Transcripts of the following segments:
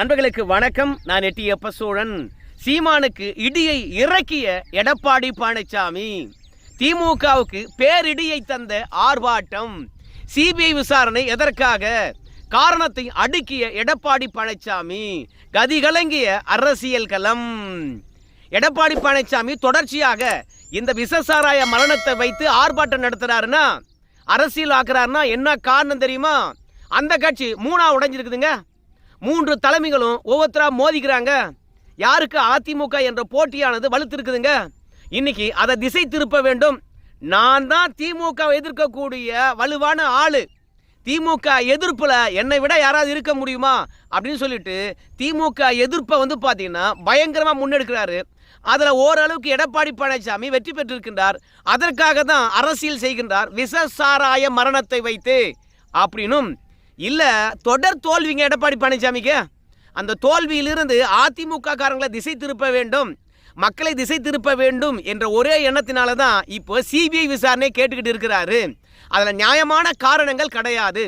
நண்பர்களுக்கு வணக்கம். நான் எட்டியப்ப சோழன் சீமானுக்கு இடியை இறக்கிய எடப்பாடி பழனிசாமி திமுகவுக்கு பேரிடியை தந்த ஆர்ப்பாட்டம். சிபிஐ விசாரணை எதற்காக? காரணத்தை அடுக்கிய எடப்பாடி பழனிசாமி கதி கலங்கிய அரசியல் களம். எடப்பாடி பழனிசாமி தொடர்ச்சியாக இந்த விசசாராய மரணத்தை வைத்து ஆர்ப்பாட்டம் நடத்துறாருன்னா அரசியல் ஆக்குறாருன்னா என்ன காரணம் தெரியுமா? அந்த கட்சி மூணா உடைஞ்சிருக்குதுங்க. மூன்று தலைமைகளும் ஒவ்வொருத்தரா மோதிக்கிறாங்க. யாருக்கு அதிமுக என்ற போட்டியானது வலுத்திருக்குதுங்க? இன்னைக்கு அதை திசை திருப்ப வேண்டும். நான் தான் திமுக எதிர்க்கக்கூடிய வலுவான ஆளு. திமுக எதிர்ப்பில் என்னை விட யாராவது இருக்க முடியுமா? அப்படின்னு சொல்லிட்டு திமுக எதிர்ப்பை வந்து பார்த்தீங்கன்னா பயங்கரமாக முன்னெடுக்கிறாரு. அதில் ஓரளவுக்கு எடப்பாடி பழனிசாமி வெற்றி பெற்றிருக்கின்றார். அதற்காக தான் அரசியல் செய்கின்றார். விசசாராய மரணத்தை வைத்து. அப்படின்னும் இல்லை தொடர் தோல்விங்க எடப்பாடி பழனிசாமிக்கு அந்த தோல்வியிலிருந்து அதிமுக காரங்களை திசை திருப்ப வேண்டும் மக்களை திசை திருப்ப வேண்டும் என்ற ஒரே எண்ணத்தினால தான் இப்போ சிபிஐ விசாரணை கேட்டுக்கிட்டு இருக்கிறாரு. அதில் நியாயமான காரணங்கள் கிடையாது.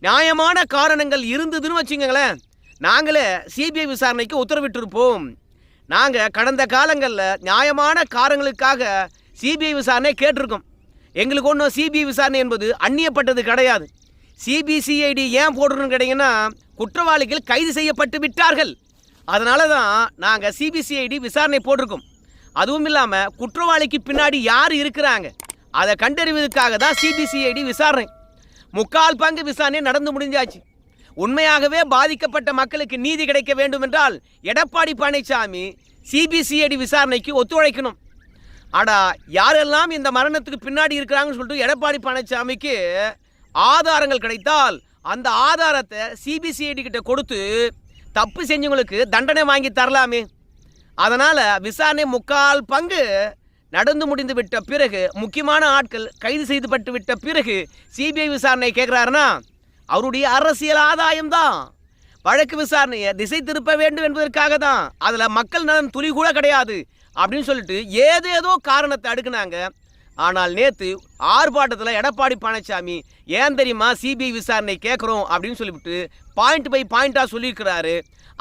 நியாயமான காரணங்கள் இருந்ததுன்னு வச்சுக்கோங்களேன். நாங்களே சிபிஐ விசாரணைக்கு உத்தரவிட்டிருப்போம். நாங்கள் கடந்த காலங்களில் நியாயமான காரணங்களுக்காக சிபிஐ விசாரணை கேட்டிருக்கோம். எங்களுக்கு ஒன்றும் சிபிஐ விசாரணை என்பது அந்நியப்பட்டது கிடையாது. சிபிசிஐடி ஏன் போடுறோன்னு கேட்டிங்கன்னா குற்றவாளிகள் கைது செய்யப்பட்டு விட்டார்கள். அதனால தான் நாங்கள் சிபிசிஐடி விசாரணை போட்டிருக்கோம். அதுவும் இல்லாமல் குற்றவாளிக்கு பின்னாடி யார் இருக்கிறாங்க? அதை கண்டறிவதற்காக தான் சிபிசிஐடி விசாரணை. முக்கால் பங்கு விசாரணை நடந்து முடிஞ்சாச்சு. உண்மையாகவே பாதிக்கப்பட்ட மக்களுக்கு நீதி கிடைக்க வேண்டும் என்றால் எடப்பாடி பழனிசாமி சிபிசிஐடி விசாரணைக்கு ஒத்துழைக்கணும். ஆடா யாரெல்லாம் இந்த மரணத்துக்கு பின்னாடி இருக்கிறாங்கன்னு சொல்லிட்டு எடப்பாடி பழனிசாமிக்கு ஆதாரங்கள் கிடைத்தால் அந்த ஆதாரத்தை சிபிசிஐடி கிட்ட கொடுத்து தப்பு செஞ்சவங்களுக்கு தண்டனை வாங்கி தரலாமே. அதனால் விசாரணை முக்கால் பங்கு நடந்து முடிந்து விட்ட பிறகு முக்கியமான ஆட்கள் கைது செய்துபட்டு விட்ட பிறகு சிபிஐ விசாரணை கேட்குறாருன்னா அவருடைய அரசியல் ஆதாயம் தான் வழக்கு விசாரணையை திசை திருப்ப வேண்டும் என்பதற்காக தான் அதில் மக்கள் நலன் துளி கூட கிடையாது அப்படின்னு சொல்லிட்டு ஏதேதோ காரணத்தை அடுக்குனாங்க. ஆனால் நேற்று ஆர்ப்பாட்டத்தில் எடப்பாடி பழனிசாமி ஏன் தெரியுமா சிபிஐ விசாரணை கேட்குறோம் அப்படின்னு சொல்லிவிட்டு பாயிண்ட் பை பாயிண்ட்டாக சொல்லியிருக்கிறாரு.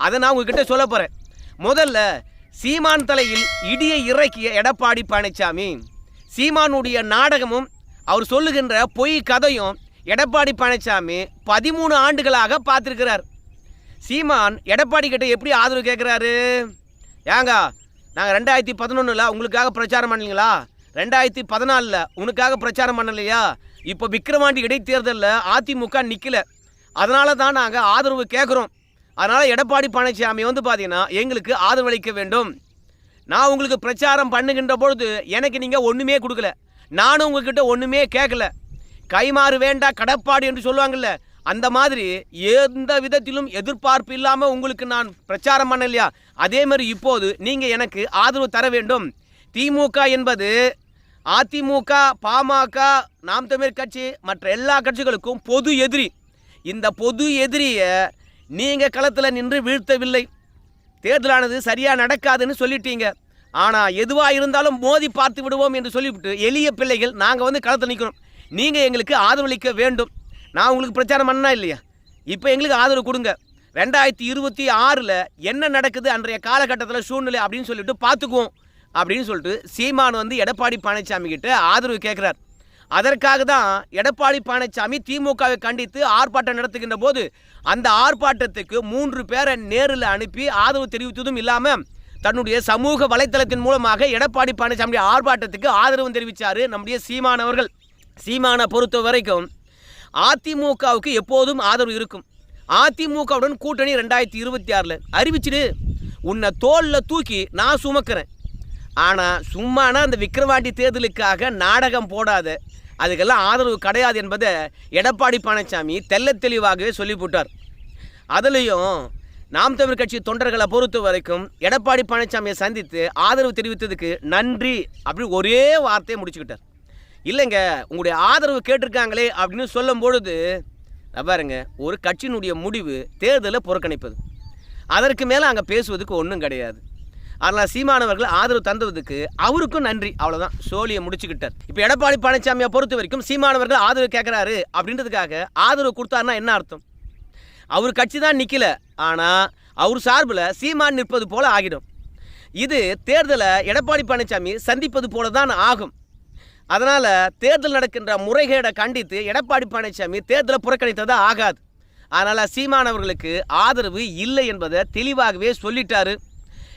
அதை நான் உங்ககிட்ட சொல்ல போகிறேன் முதல்ல சீமான் தலையில் இடியை இறக்கிய எடப்பாடி பழனிசாமி சீமானுடைய நாடகமும் அவர் சொல்லுகின்ற பொய் கதையும் எடப்பாடி பழனிசாமி பதிமூணு ஆண்டுகளாக பார்த்துருக்கிறார். சீமான் எடப்பாடி கிட்ட எப்படி ஆதரவு கேட்குறாரு ஏங்க நாங்கள் ரெண்டாயிரத்தி பதினொன்றில் உங்களுக்காக பிரச்சாரம் பண்ணலீங்களா ரெண்டாயிரத்தி பதினாலில் உனக்காக பிரச்சாரம் பண்ணலையா? இப்போ விக்கிரவாண்டி இடைத்தேர்தலில் அதிமுக நிற்கல அதனால தான் நாங்கள் ஆதரவு கேட்குறோம் அதனால் எடப்பாடி பழனிசாமி வந்து பார்த்தீங்கன்னா எங்களுக்கு ஆதரவளிக்க வேண்டும். நான் உங்களுக்கு பிரச்சாரம் பண்ணுகின்ற பொழுது எனக்கு நீங்கள் ஒன்றுமே கொடுக்கல. நானும் உங்ககிட்ட ஒன்றுமே கேட்கல கைமாறு வேண்டா கடப்பாடு என்று சொல்லுவாங்கள்ல அந்த மாதிரி எந்த விதத்திலும் எதிர்பார்ப்பு இல்லாமல் உங்களுக்கு நான் பிரச்சாரம் பண்ணலையா? அதே மாதிரி இப்போது நீங்கள் எனக்கு ஆதரவு தர வேண்டும். திமுக என்பது அதிமுக பாமக நாம் தமிழ் கட்சி மற்ற எல்லா கட்சிகளுக்கும் பொது எதிரி. இந்த பொது எதிரியை நீங்கள் களத்தில் நின்று வீழ்த்தவில்லை. தேர்தலானது சரியாக நடக்காதுன்னு சொல்லிட்டீங்க. ஆனால் எதுவாக இருந்தாலும் மோதி பார்த்து விடுவோம் என்று சொல்லிவிட்டு எளிய பிள்ளைகள் நாங்கள் வந்து களத்தில் நிற்கிறோம் நீங்கள் எங்களுக்கு ஆதரவளிக்க வேண்டும். நான் உங்களுக்கு பிரச்சாரம் பண்ணா இல்லையா? இப்போ எங்களுக்கு ஆதரவு கொடுங்க. ரெண்டாயிரத்தி இருபத்தி ஆறில் என்ன நடக்குது அன்றைய காலகட்டத்தில் சூழ்நிலை அப்படின்னு சொல்லிட்டு பார்த்துக்குவோம். அப்படின்னு சொல்லிட்டு சீமான் வந்து எடப்பாடி பழனிசாமி கிட்ட ஆதரவு கேட்குறார் அதற்காக தான் எடப்பாடி பழனிசாமி திமுகவை கண்டித்து ஆர்ப்பாட்டம் நடத்துகின்ற போது அந்த ஆர்ப்பாட்டத்துக்கு மூன்று பேரை நேரில் அனுப்பி ஆதரவு தெரிவித்ததும் இல்லாமல் தன்னுடைய சமூக வலைத்தளத்தின் மூலமாக எடப்பாடி பழனிசாமி ஆர்ப்பாட்டத்துக்கு ஆதரவு தெரிவித்தார் நம்முடைய சீமான் அவர்கள். சீமானை பொறுத்த வரைக்கும் அதிமுகவுக்கு எப்போதும் ஆதரவு இருக்கும். அதிமுகவுடன் கூட்டணி ரெண்டாயிரத்தி இருபத்தி ஆறில். அறிவிச்சிடு. உன்னை தோலில் தூக்கி நான் சுமக்கிறேன். ஆனால் சும்மானா அந்த விக்கிரவாண்டி தேர்தலுக்காக நாடகம் போடாது. அதுக்கெல்லாம் ஆதரவு கிடையாது என்பதை எடப்பாடி பழனிசாமி தெல்ல தெளிவாகவே சொல்லிவிட்டார். அதுலேயும் நாம் தமிழ் கட்சி தொண்டர்களை பொறுத்த வரைக்கும் எடப்பாடி பழனிசாமியை சந்தித்து ஆதரவு தெரிவித்ததுக்கு நன்றி அப்படின்னு ஒரே வார்த்தையை முடிச்சுக்கிட்டார். இல்லைங்க உங்களுடைய ஆதரவு கேட்டிருக்காங்களே அப்படின்னு சொல்லும் பொழுது பாருங்க ஒரு கட்சியினுடைய முடிவு தேர்தலை புறக்கணிப்பது. அதற்கு மேலே அங்கே பேசுவதுக்கு ஒன்றும் கிடையாது. அதனால் சீமானவர்கள் ஆதரவு தந்ததுக்கு அவருக்கும் நன்றி. அவ்வளோதான் சோழியை முடிச்சுக்கிட்டார். இப்போ எடப்பாடி பழனிசாமியை பொறுத்த வரைக்கும் சீமானவர்கள் ஆதரவு கேட்குறாரு அப்படின்றதுக்காக ஆதரவு கொடுத்தாருன்னா என்ன அர்த்தம்? அவர் கட்சி தான் நிற்கல ஆனால் அவர் சார்பில் சீமான் நிற்பது போல ஆகிடும். இது தேர்தலை எடப்பாடி பழனிசாமி சந்திப்பது போல தான் ஆகும். அதனால் தேர்தல் நடக்கின்ற முறைகேடை கண்டித்து எடப்பாடி பழனிசாமி தேர்தலை புறக்கணித்தது ஆகாது. அதனால் சீமானவர்களுக்கு ஆதரவு இல்லை என்பதை தெளிவாகவே சொல்லிட்டாரு.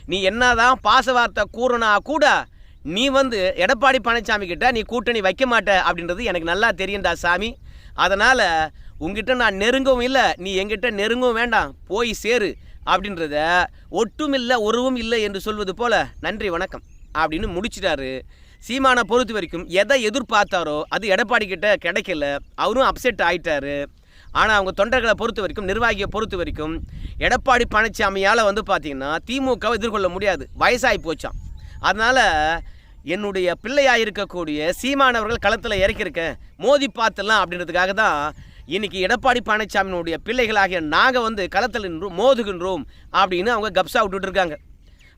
நீ என்னதான் பாசவார்த்தை கூறினா கூட நீ வந்து எடப்பாடி பழனிசாமி கிட்ட நீ கூட்டணி வைக்க மாட்ட அப்படின்றது எனக்கு நல்லா தெரியும்டா சாமி. அதனால் உங்ககிட்ட நான் நெருங்கவும் இல்லை நீ எங்கிட்ட நெருங்கவும் வேண்டாம் போய் சேரு அப்படின்றத ஒட்டும் இல்லை இல்லை என்று சொல்வது போல நன்றி வணக்கம் அப்படின்னு முடிச்சிட்டாரு. சீமானை பொறுத்த வரைக்கும் எதை எதிர்பார்த்தாரோ அது எடப்பாடி கிட்ட கிடைக்கல அவரும் அப்செட் ஆயிட்டாரு. ஆனால் அவங்க தொண்டர்களை பொறுத்த வரைக்கும் நிர்வாகியை பொறுத்த வரைக்கும் எடப்பாடி பழனிசாமியால் வந்து பார்த்திங்கன்னா திமுகவை எதிர்கொள்ள முடியாது. வயசாகி போச்சான் அதனால் என்னுடைய பிள்ளையாக இருக்கக்கூடிய சீமானவர்கள் களத்தில் இறக்கியிருக்கேன். மோதி பார்த்துலாம் அப்படின்றதுக்காக தான் இன்றைக்கி எடப்பாடி பழனிசாமியினுடைய பிள்ளைகளாகிய நாங்கள் வந்து களத்தில் நின்றோம் மோதுகின்றோம் அப்படின்னு அவங்க கப்ஸா விட்டுட்டு இருக்காங்க.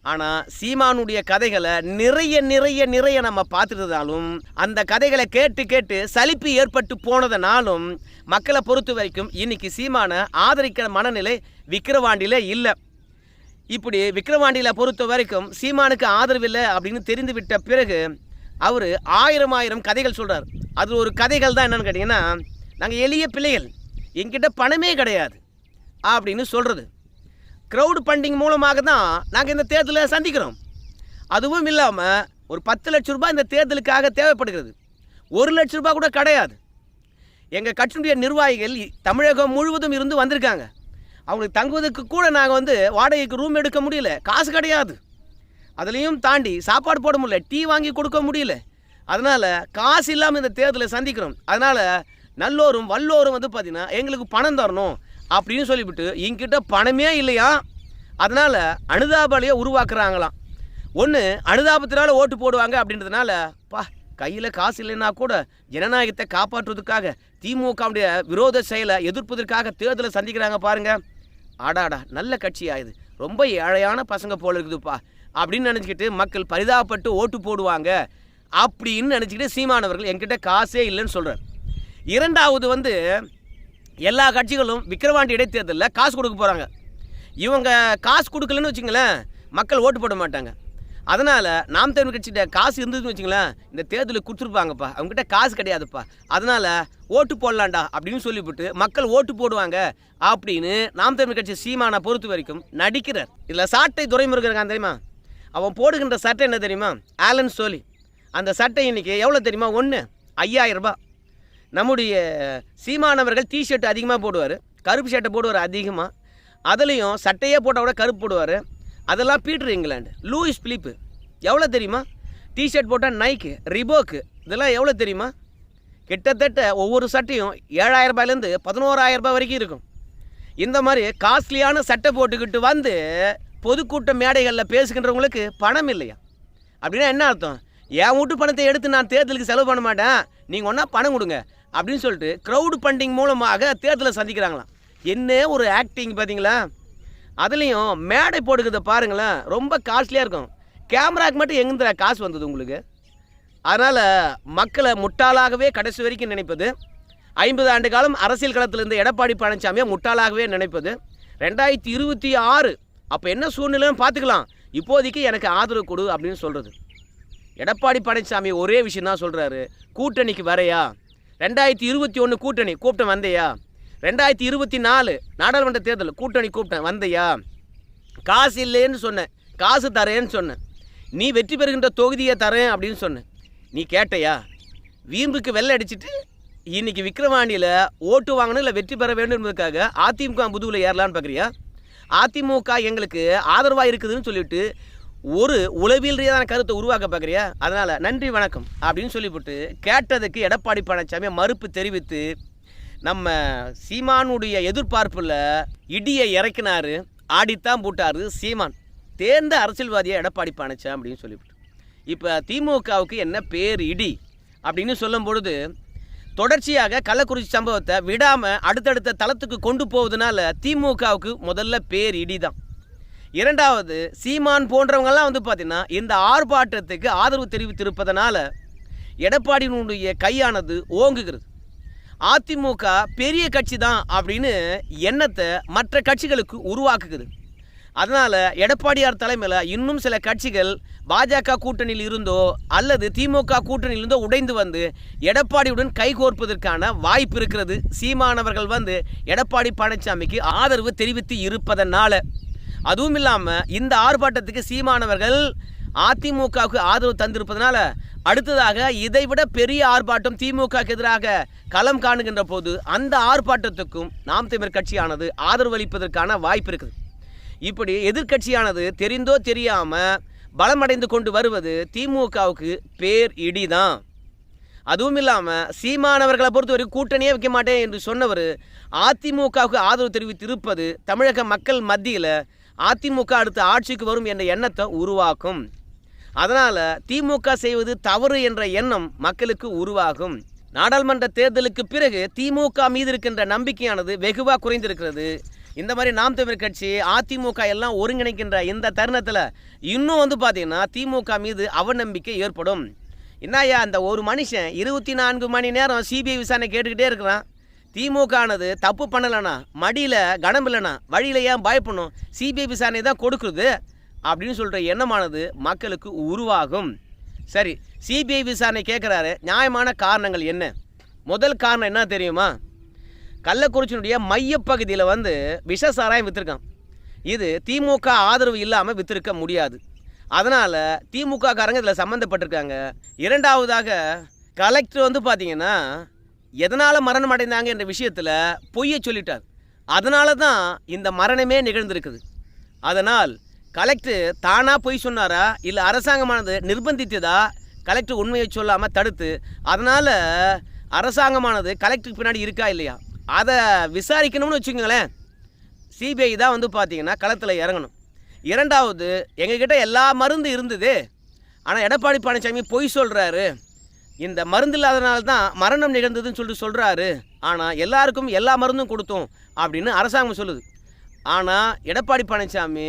ஆனால் சீமானுடைய கதைகளை நிறைய நிறைய நிறைய நம்ம பார்த்துட்டதாலும் அந்த கதைகளை கேட்டு கேட்டு சலிப்பு ஏற்பட்டு போனதனாலும் மக்களை பொறுத்த வரைக்கும் இன்னைக்கு சீமானை ஆதரிக்கிற மனநிலை விக்கிரவாண்டியில் இல்லை. இப்படி விக்கிரவாண்டியில் பொறுத்த வரைக்கும் சீமானுக்கு ஆதரவு இல்லை அப்படின்னு தெரிந்து விட்ட பிறகு அவர் ஆயிரம் ஆயிரம் கதைகள் சொல்கிறார் அது ஒரு கதைகள் தான் என்னென்னு கேட்டிங்கன்னா நாங்கள் எளிய பிள்ளைகள் எங்கிட்ட பணமே கிடையாது அப்படின்னு சொல்கிறது க்ரௌடு ஃபண்டிங் மூலமாக தான் நாங்கள் இந்த தேர்தலை சந்திக்கிறோம். அதுவும் இல்லாமல் ஒரு பத்து லட்ச ரூபாய் இந்த தேர்தலுக்காக தேவைப்படுகிறது. ஒரு லட்ச ரூபாய் கூட கிடையாது. எங்கள் கட்சியினுடைய நிர்வாகிகள் தமிழகம் முழுவதும் இருந்து வந்திருக்காங்க. அவங்களுக்கு தங்குவதற்கு கூட நாங்கள் வந்து வாடகைக்கு ரூம் எடுக்க முடியல. காசு கிடையாது. அதுலேயும் தாண்டி சாப்பாடு போட முடியல. டீ வாங்கி கொடுக்க முடியல. அதனால் காசு இல்லாமல் இந்த தேர்தலை சந்திக்கிறோம். அதனால் நல்லோரும் வல்லோரும் வந்து பார்த்திங்கன்னா எங்களுக்கு பணம் தரணும். அப்படின்னு சொல்லிவிட்டு இங்கிட்ட பணமே இல்லையா? அதனால் அனுதாபாலையை உருவாக்குறாங்களாம். ஒன்று அனுதாபத்தினால ஓட்டு போடுவாங்க அப்படின்றதுனால பா கையில் காசு இல்லைன்னா கூட ஜனநாயகத்தை காப்பாற்றுவதற்காக திமுகவுடைய விரோத செயலை எதிர்ப்பதற்காக தேர்தலை சந்திக்கிறாங்க பாருங்கள் ஆடாடா நல்ல கட்சியா இது ரொம்ப ஏழையான பசங்க போல இருக்குதுப்பா அப்படின்னு நினச்சிக்கிட்டு மக்கள் பரிதாபப்பட்டு ஓட்டு போடுவாங்க. அப்படின்னு நினச்சிக்கிட்டு சீமானவர்கள் என்கிட்ட காசே இல்லைன்னு சொல்கிறார் இரண்டாவது வந்து எல்லா கட்சிகளும் விக்கிரவாண்டி இடைத்தேர்தலில் காசு கொடுக்க போகிறாங்க இவங்க காசு கொடுக்கலன்னு வச்சுங்களேன் மக்கள் ஓட்டு போட மாட்டாங்க. அதனால் நாம் தமிழ் கட்சிகிட்ட காசு இருந்ததுன்னு வச்சுங்களேன் இந்த தேர்தலில் கொடுத்துருப்பாங்கப்பா. அவங்ககிட்ட காசு கிடையாதுப்பா. அதனால் ஓட்டு போடலாண்டா அப்படின்னு சொல்லிவிட்டு மக்கள் ஓட்டு போடுவாங்க அப்படின்னு நாம் தமிழ் கட்சி சீமானை பொறுத்த வரைக்கும் நடிக்கிறார். இதில் சாட்டை துரைமுருகன் தெரியுமா? அவன் போடுகின்ற சட்டை என்ன தெரியுமா? Allen Solly. அந்த சட்டை இன்றைக்கி எவ்வளோ தெரியுமா? ஒன்று ஐயாயிரம் ரூபாய். நம்முடைய சீமானவர்கள் டிஷர்ட் அதிகமாக போடுவார் கருப்பு ஷர்ட்டை போடுவார் அதிகமாக அதுலேயும் சட்டையே போட்டால் கூட கருப்பு போடுவார். அதெல்லாம் பீட்டர் இங்கிலாந்து லூயிஸ் பிலிப்பு எவ்வளோ தெரியுமா? டிஷர்ட் போட்டால் நைக்கு ரிபோக்கு இதெல்லாம் எவ்வளோ தெரியுமா? கிட்டத்தட்ட ஒவ்வொரு சட்டையும் ஏழாயிரம் ரூபாயிலேருந்து பதினோராயிரம் ரூபாய் வரைக்கும் இருக்கும். இந்த மாதிரி காஸ்ட்லியான சட்டை போட்டுக்கிட்டு வந்து பொதுக்கூட்ட மேடைகளில் பேசுகின்றவங்களுக்கு பணம் இல்லையா? அப்படின்னா என்ன அர்த்தம்? என் வீட்டு பணத்தை எடுத்து நான் தேர்தலுக்கு செலவு பண்ண மாட்டேன். நீங்கள் ஒன்றா பணம் கொடுங்க. அப்படின்னு சொல்லிட்டு க்ரௌடு ஃபண்டிங் மூலமாக தேர்தலை சந்திக்கிறாங்களாம். என்ன ஒரு ஆக்டிங் பார்த்தீங்களா? அதுலேயும் மேடை போடுக்கிறத பாருங்களேன் ரொம்ப காஸ்ட்லியாக இருக்கும். கேமராக்கு மட்டும் எங்கேருந்து காசு வந்தது உங்களுக்கு? அதனால் மக்களை முட்டாளாகவே கடைசி வரைக்கும் நினைப்பது ஐம்பது ஆண்டு காலம் அரசியல் களத்திலிருந்து எடப்பாடி பழனிசாமியை முட்டாளாகவே நினைப்பது ரெண்டாயிரத்தி இருபத்தி ஆறு அப்போ என்ன சூழ்நிலைன்னு பார்த்துக்கலாம். இப்போதைக்கு எனக்கு ஆதரவு கொடு அப்படின்னு சொல்கிறது எடப்பாடி பழனிசாமி ஒரே விஷயம் தான் சொல்கிறாரு கூட்டணிக்கு வரையா? ரெண்டாயிரத்தி இருபத்தி ஒன்று கூட்டணி கூப்பிட்டேன் வந்தையா? ரெண்டாயிரத்தி இருபத்தி நாலு நாடாளுமன்ற தேர்தல் கூட்டணி கூப்பிட்டேன் வந்தையா? காசு இல்லைன்னு சொன்னேன் காசு தரேன்னு சொன்னேன். நீ வெற்றி பெறுகின்ற தொகுதியை தரேன் அப்படின்னு சொன்னேன். நீ கேட்டையா? வீம்புக்கு வெள்ளை அடிச்சிட்டு இன்னைக்கு விக்ரவாணியில் ஓட்டு வாங்கணும் இல்லை வெற்றி பெற வேண்டும் என்பதற்காக அதிமுக முதுகில் ஏறலான்னு பார்க்குறியா அதிமுக எங்களுக்கு ஆதரவாக இருக்குதுன்னு சொல்லிட்டு ஒரு உளவியல் ரீதியான கருத்தை உருவாக்க பார்க்குறியா? அதனால் நன்றி வணக்கம் அப்படின்னு சொல்லிவிட்டு கேட்டதுக்கு எடப்பாடி பழனிசாமி மறுப்பு தெரிவித்து நம்ம சீமானுடைய எதிர்பார்ப்பில் இடியை இறக்கினார் ஆடித்தான் போட்டார் சீமான். தேர்ந்த அரசியல்வாதியை எடப்பாடி பழனிசாமி அப்படின்னு சொல்லிவிட்டு இப்போ திமுகவுக்கு என்ன பேர் இடி அப்படின்னு சொல்லும் பொழுது தொடர்ச்சியாக கள்ளக்குறிச்சி சம்பவத்தை விடாமல் அடுத்தடுத்த தளத்துக்கு கொண்டு போவதுனால திமுகவுக்கு முதல்ல பேர் இடி தான் இரண்டாவது சீமான் போன்றவங்கெல்லாம் வந்து பார்த்தீங்கன்னா இந்த ஆர்ப்பாட்டத்துக்கு ஆதரவு தெரிவித்திருப்பதனால எடப்பாடியினுடைய கையானது ஓங்குகிறது. அதிமுக பெரிய கட்சி தான் அப்படின்னு எண்ணத்தை மற்ற கட்சிகளுக்கு உருவாக்குகிறது. அதனால் எடப்பாடியார் தலைமையில் இன்னும் சில கட்சிகள் பாஜக கூட்டணியில் இருந்தோ அல்லது திமுக கூட்டணியில் இருந்தோ உடைந்து வந்து எடப்பாடியுடன் கைகோர்ப்பதற்கான வாய்ப்பு இருக்கிறது. சீமானவர்கள் வந்து எடப்பாடி பழனிசாமிக்கு ஆதரவு தெரிவித்து இருப்பதனால். அதுவும் இல்லாமல் இந்த ஆர்ப்பாட்டத்துக்கு சீமானவர்கள் அதிமுகவுக்கு ஆதரவு தந்திருப்பதனால அடுத்ததாக இதைவிட பெரிய ஆர்ப்பாட்டம் திமுகவுக்கு எதிராக களம் காணுகின்ற போது அந்த ஆர்ப்பாட்டத்துக்கும் நாம் தமிழர் கட்சியானது ஆதரவு அளிப்பதற்கான வாய்ப்பு இருக்குது. இப்படி எதிர்க்கட்சியானது தெரிந்தோ தெரியாமல் பலமடைந்து கொண்டு வருவது திமுகவுக்கு பேர் இடிதான். அதுவும் இல்லாமல் சீமானவர்களை பொறுத்தவரை கூட்டணியே வைக்க மாட்டேன் என்று சொன்னவர் அதிமுகவுக்கு ஆதரவு தெரிவித்திருப்பது தமிழக மக்கள் மத்தியில் அதிமுக அடுத்த ஆட்சிக்கு வரும் என்ற எண்ணத்தை உருவாக்கும். அதனால் திமுக செய்வது தவறு என்ற எண்ணம் மக்களுக்கு உருவாகும். நாடாளுமன்ற தேர்தலுக்கு பிறகு திமுக மீது இருக்கின்ற நம்பிக்கையானது வெகுவாக குறைந்திருக்கிறது. இந்த மாதிரி நாம் தமிழ் கட்சி அதிமுக எல்லாம் ஒருங்கிணைக்கின்ற இந்த தருணத்தில் இன்னும் வந்து பார்த்திங்கன்னா திமுக மீது அவநம்பிக்கை ஏற்படும். என்னய்யா அந்த ஒரு மனுஷன் இருபத்தி நான்கு மணி நேரம் சிபிஐ விசாரணை கேட்டுக்கிட்டே இருக்கிறான். திமுக ஆனது தப்பு பண்ணலைண்ணா. மடியில் கனம் இல்லைண்ணா. வழியில் ஏன் பயப்படணும் சிபிஐ விசாரணை தான் கொடுக்குறது அப்படின்னு சொல்கிற எண்ணமானது மக்களுக்கு உருவாகும். சரி சிபிஐ விசாரணை கேட்குறாரு நியாயமான காரணங்கள் என்ன? முதல் காரணம் என்ன தெரியுமா? கள்ளக்குறிச்சியினுடைய மையப்பகுதியில் வந்து விஷ சாராயம் விற்றுருக்கான் இது திமுக ஆதரவு இல்லாமல் விற்றுருக்க முடியாது. அதனால் திமுக காரங்க இதில் சம்மந்தப்பட்டிருக்காங்க இரண்டாவதாக கலெக்டர் வந்து பார்த்தீங்கன்னா எதனால் மரணம் அடைந்தாங்க என்ற விஷயத்தில் பொய்யை சொல்லிட்டார். அதனால தான் இந்த மரணமே நிகழ்ந்திருக்குது. அதனால் கலெக்டர் தானாக பொய் சொன்னாரா? இல்லை அரசாங்கமானது நிர்பந்தித்ததா? கலெக்டர் உண்மையை சொல்லாமல் தடுத்து அதனால் அரசாங்கமானது கலெக்டருக்கு பின்னாடி இருக்கா இல்லையா? அதை விசாரிக்கணும்னு வச்சுக்கோங்களேன். சிபிஐ தான் வந்து பார்த்தீங்கன்னா களத்தில் இறங்கணும். இரண்டாவது எங்ககிட்ட எல்லா மருந்து இருந்தது. ஆனால் எடப்பாடி பழனிசாமி பொய் சொல்கிறாரு இந்த மருந்து இல்லாதனால தான் மரணம் நிகழ்ந்ததுன்னு சொல்லிட்டு சொல்கிறாரு ஆனால் எல்லாருக்கும் எல்லா மருந்தும் கொடுத்தோம் அப்படின்னு அரசாங்கம் சொல்லுது. ஆனால் எடப்பாடி பழனிசாமி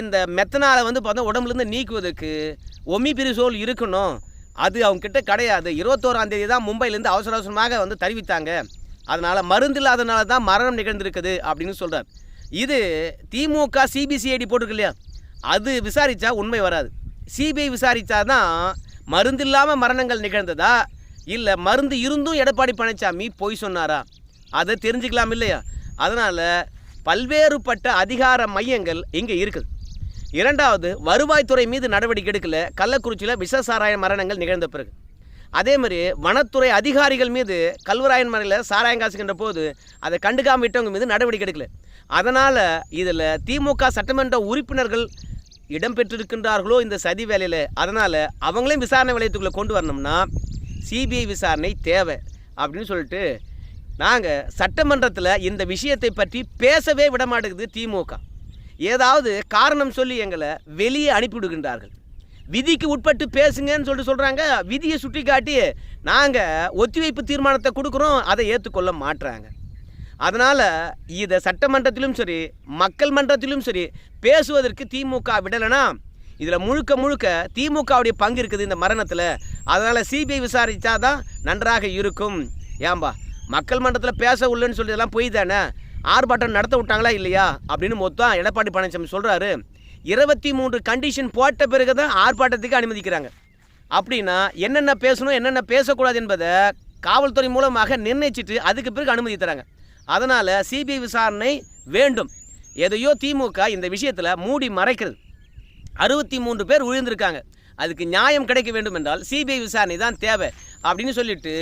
இந்த மெத்தனாலை வந்து பார்த்தா உடம்புலேருந்து நீக்குவதற்கு ஒமிபிரிசோல் இருக்கணும். அது அவங்கக்கிட்ட கிடையாது. இருபத்தோராம் தேதி தான் மும்பையிலேருந்து அவசர அவசரமாக வந்து தெரிவித்தாங்க. அதனால் மருந்து இல்லாதனால தான் மரணம் நிகழ்ந்திருக்குது அப்படின்னு சொல்கிறார் இது திமுக சிபிசிஐடி போட்டிருக்கு இல்லையா? அது விசாரித்தா உண்மை வராது. சிபிஐ விசாரித்தா தான் மருந்து இல்லாமல் மரணங்கள் நிகழ்ந்ததா? இல்லை மருந்து இருந்தும் எடப்பாடி பழனிசாமி பொய் சொன்னாரா? அதை தெரிஞ்சுக்கலாம் இல்லையா? அதனால் பல்வேறுபட்ட அதிகார மையங்கள் இங்கே இருக்குது. இரண்டாவது வருவாய்த்துறை மீது நடவடிக்கை எடுக்கல கள்ளக்குறிச்சியில் விஷசாராய மரணங்கள் நிகழ்ந்த பிறகு. அதே மாதிரி வனத்துறை அதிகாரிகள் மீது கல்வராயன் மலையில் சாராயம் காசுகின்ற போது அதை கண்டுக்காம விட்டவங்க மீது நடவடிக்கை எடுக்கல. அதனால் இதில் திமுக சட்டமன்ற உறுப்பினர்கள் இடம்பெற்றிருக்கின்றார்களோ இந்த சதி வேலையில் அதனால் அவங்களையும் விசாரணை வளையத்துக்குள்ளே கொண்டு வரணும்னா சிபிஐ விசாரணை தேவை அப்படின்னு சொல்லிட்டு நாங்கள் சட்டமன்றத்தில் இந்த விஷயத்தை பற்றி பேசவே விட மாட்டேங்குது திமுக. ஏதாவது காரணம் சொல்லி எங்களை வெளியே அனுப்பிவிடுகின்றார்கள் விதிக்கு உட்பட்டு பேசுங்கன்னு சொல்லிட்டு சொல்கிறாங்க விதியை சுட்டி காட்டி நாங்கள் ஒத்திவைப்பு தீர்மானத்தை கொடுக்குறோம் அதை ஏற்றுக்கொள்ள மாட்டுறாங்க அதனால் இதை சட்டமன்றத்திலும் சரி மக்கள் மன்றத்திலும் சரி பேசுவதற்கு திமுக விடலைன்னா இதில் முழுக்க முழுக்க திமுகவுடைய பங்கு இருக்குது இந்த மரணத்தில். அதனால் சிபிஐ விசாரித்தா தான் நன்றாக இருக்கும். ஏம்பா மக்கள் மன்றத்தில் பேச உள்ளன்னு சொல்லி இதெல்லாம் பொய் தானே? ஆர்ப்பாட்டம் நடத்த விட்டாங்களா இல்லையா? அப்படின்னு மொத்தம் எடப்பாடி பழனிசாமி சொல்கிறாரு இருபத்தி மூன்று கண்டிஷன் போட்ட பிறகு தான் ஆர்ப்பாட்டத்துக்கு அனுமதிக்கிறாங்க. அப்படின்னா என்னென்ன பேசணும் என்னென்ன பேசக்கூடாது என்பதை காவல்துறை மூலமாக நிர்ணயிச்சிட்டு அதுக்கு பிறகு அனுமதி தராங்க. அதனால் சிபிஐ விசாரணை வேண்டும். எதையோ திமுக இந்த விஷயத்தில் மூடி மறைக்கிறது. அறுபத்தி மூன்று பேர் விழுந்திருக்காங்க அதுக்கு நியாயம் கிடைக்க வேண்டும் என்றால் சிபிஐ விசாரணை தான் தேவை. அப்படின்னு சொல்லிட்டு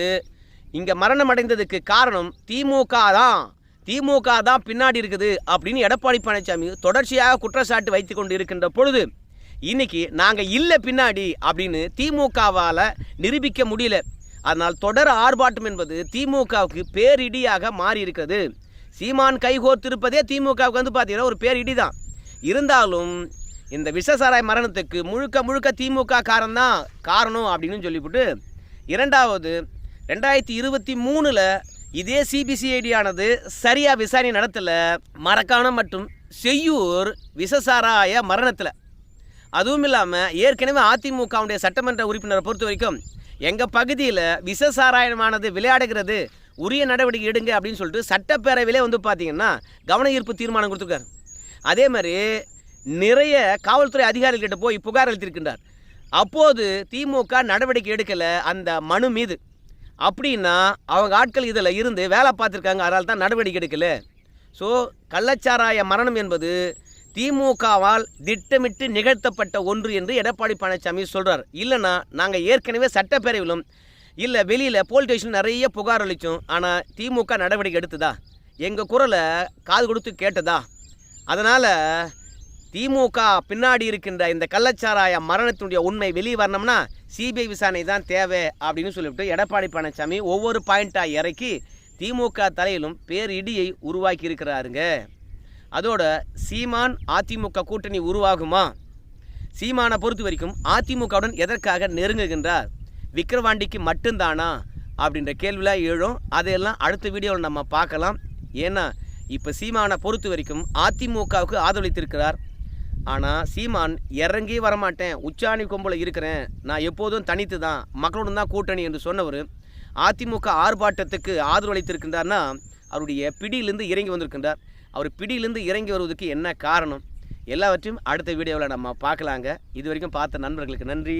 இங்கே மரணம் அடைந்ததுக்கு காரணம் திமுக தான். திமுக தான் பின்னாடி இருக்குது அப்படின்னு எடப்பாடி பழனிசாமி தொடர்ச்சியாக குற்றச்சாட்டு வைத்து கொண்டு இருக்கின்ற பொழுது இன்னைக்கு நாங்கள் இல்லை பின்னாடி அப்படின்னு திமுகவால் நிரூபிக்க முடியல. அதனால் தொடர் ஆர்ப்பாட்டம் என்பது திமுகவுக்கு பேரிடியாக மாறி இருக்கிறது சீமான் கைகோர்த்திருப்பதே திமுகவுக்கு வந்து பார்த்தீங்கன்னா ஒரு பேரிடி தான் இருந்தாலும் இந்த விஷசாராய் மரணத்துக்கு முழுக்க முழுக்க திமுக காரம்தான் காரணம் அப்படின்னு சொல்லிவிட்டு இரண்டாவது ரெண்டாயிரத்தி இருபத்தி மூணில் இதே சிபிசிஐடியானது சரியாக விசாரணை நடத்தலை மரக்காணம் மற்றும் செய்யூர் விஷசாராய மரணத்தில். அதுவும் இல்லாமல் ஏற்கனவே அதிமுகவுடைய சட்டமன்ற உறுப்பினரை பொறுத்த வரைக்கும் எங்கள் பகுதியில் விஷசாராயமானது விளையாடுகிறது உரிய நடவடிக்கை எடுங்க அப்படின்னு சொல்லிட்டு சட்டப்பேரவையிலே வந்து பார்த்தீங்கன்னா கவன ஈர்ப்பு தீர்மானம் கொடுத்துருக்காரு. அதே மாதிரி நிறைய காவல்துறை அதிகாரிகள்கிட்ட போய் புகார் அளித்திருக்கின்றார். அப்போது திமுக நடவடிக்கை எடுக்கலை அந்த மனு மீது. அப்படின்னா அவங்க ஆட்கள் இதில் இருந்து வேலை பார்த்துருக்காங்க அதனால் தான் நடவடிக்கை எடுக்கலை. ஸோ கள்ளச்சாராய மரணம் என்பது திமுகவால் திட்டமிட்டு நிகழ்த்தப்பட்ட ஒன்று என்று எடப்பாடி பழனிசாமி சொல்கிறார் இல்லைன்னா நாங்கள் ஏற்கனவே சட்டப்பேரவையிலும் இல்லை வெளியில் போலீஸ் ஸ்டேஷன் நிறைய புகார் அளித்தோம் ஆனால் திமுக நடவடிக்கை எடுத்ததா? எங்கள் குரலை காது கொடுத்து கேட்டதா? அதனால் திமுக பின்னாடி இருக்கின்ற இந்த கள்ளச்சாராய மரணத்தினுடைய உண்மை வெளியே வரணும்னா சிபிஐ விசாரணை தான் தேவை அப்படின்னு சொல்லிவிட்டு எடப்பாடி பழனிசாமி ஒவ்வொரு பாயிண்ட்டாக இறக்கி திமுக தலையிலும் பேரிடியை உருவாக்கி இருக்கிறாருங்க. அதோட சீமான் அதிமுக கூட்டணி உருவாகுமா? சீமானை பொறுத்த வரைக்கும் அதிமுகவுடன் எதற்காக நெருங்குகின்றார்? விக்ரவாண்டிக்கு மட்டும்தானா? அப்படின்ற கேள்விலாம் எழும். அதையெல்லாம் அடுத்த வீடியோவில் நம்ம பார்க்கலாம். ஏன்னா இப்போ சீமானை பொறுத்த வரைக்கும் அதிமுகவுக்கு ஆதரவளித்திருக்கிறார் ஆனால் சீமான் இறங்கி வரமாட்டேன். உச்சாணி கொம்பில் இருக்கிறேன். நான் எப்போதும் தனித்து தான் மக்களுடன் தான் கூட்டணி என்று சொன்னவர் அதிமுக ஆர்ப்பாட்டத்துக்கு ஆதரவளித்திருக்கின்றார்னா அவருடைய பிடியிலிருந்து இறங்கி வந்திருக்கின்றார். அவர் பிடியிலிருந்து இறங்கி வருவதற்கு என்ன காரணம்? எல்லாவற்றையும் அடுத்த வீடியோவில் நம்ம பார்க்கலாங்க. இது வரைக்கும் பார்த்த நண்பர்களுக்கு நன்றி.